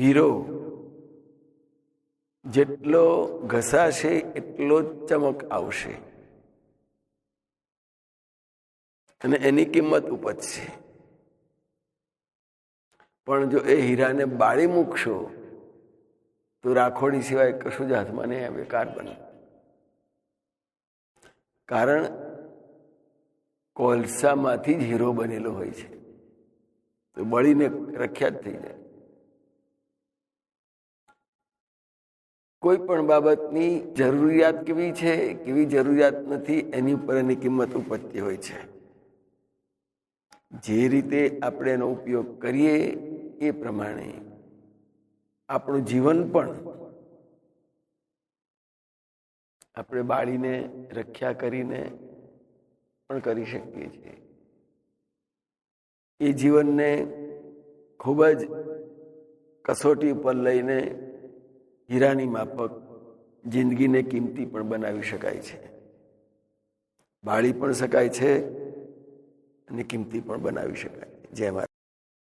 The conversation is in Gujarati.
હીરો. જેટલો ઘસાશે, એટલો જ ચમક આવશે. અને એની કિંમત ઉપજશે. પણ જો એ હીરાને બાળી મૂકશો, તો રાખોડી સિવાય કશું જ હાથમાં નહીં આવે કાર બને. કારણ કોલસામાંથી જ હીરો બનેલો હોય છે. તો બળીને રખ્યાત થઈ જાય. કોઈ પણ બાબતની જરૂરિયાત કેવી છે, કેવી જરૂરિયાત નથી, એની ઉપર એની કિંમત ઉપજતી હોય છે. જે રીતે આપણે એનો ઉપયોગ કરીએ એ પ્રમાણે આપણું જીવન પણ આપણે બાળીને રક્ષા કરીને પણ કરી શકીએ છીએ. એ જીવનને ખૂબ જ કસોટી પર લઈને હીરાની માફક જિંદગીને કિંમતી પણ બનાવી શકાય છે. બાળી પણ શકાય છે અને કિંમતી પણ બનાવી શકાય જય